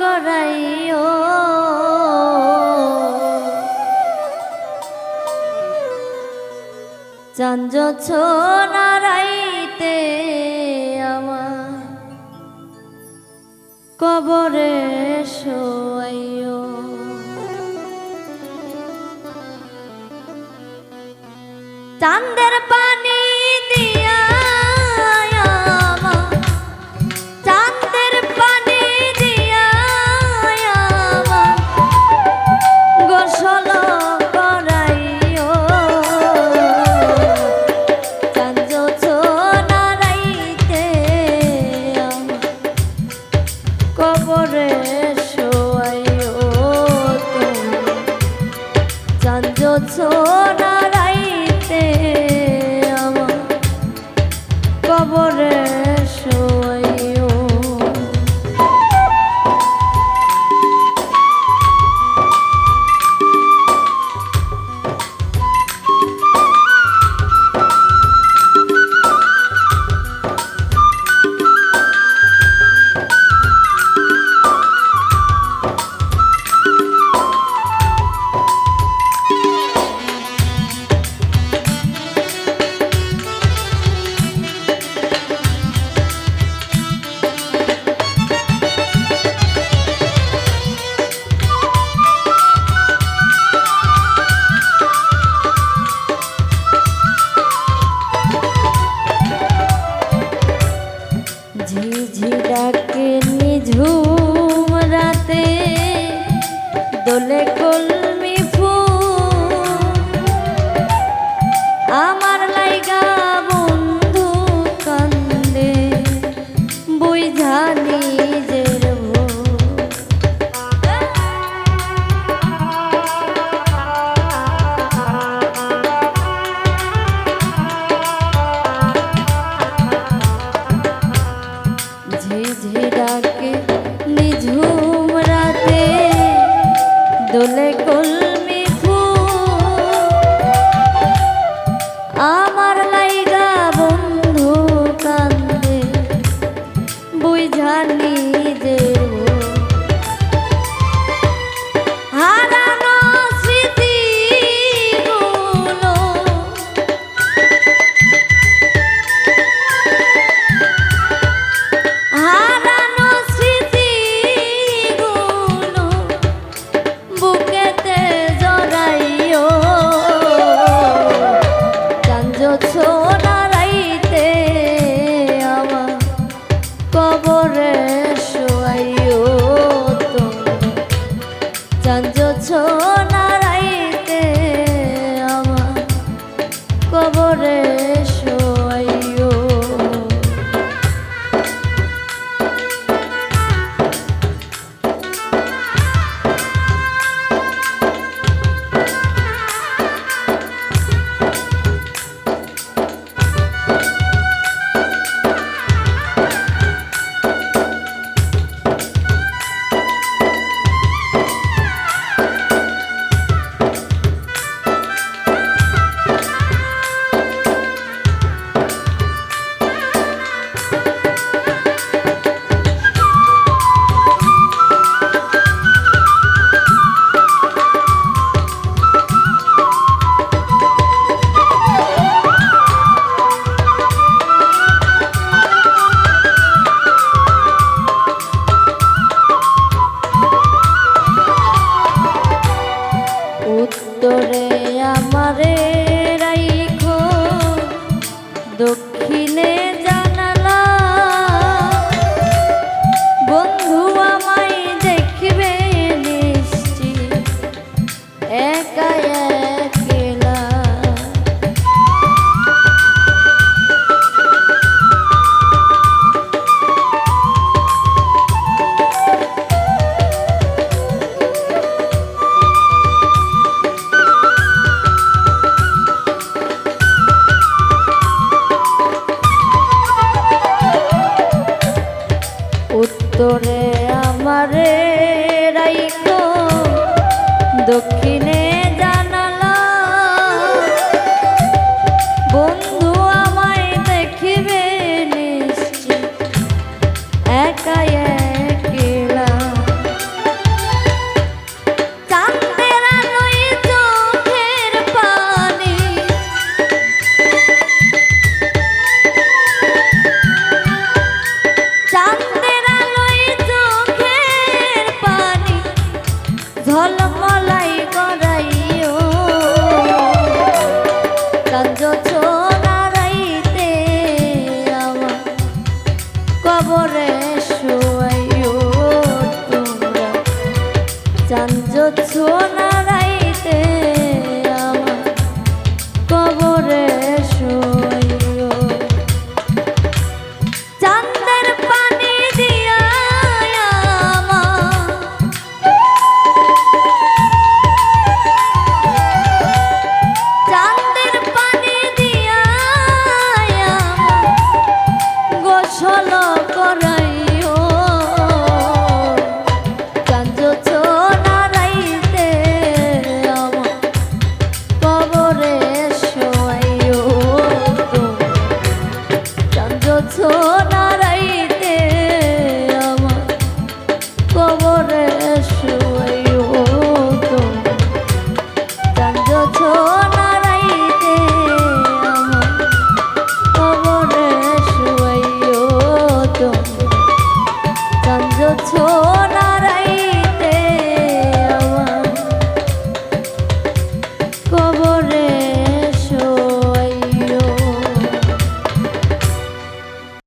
করাইও। চাঞ্জ ছোনারাইতে আমার কবরে শোয়াইও। চান্দের পানি দিয়ে কবরে con দক্ষিণে যা ছোনারাইতে চাঁদ ছোনারাইতে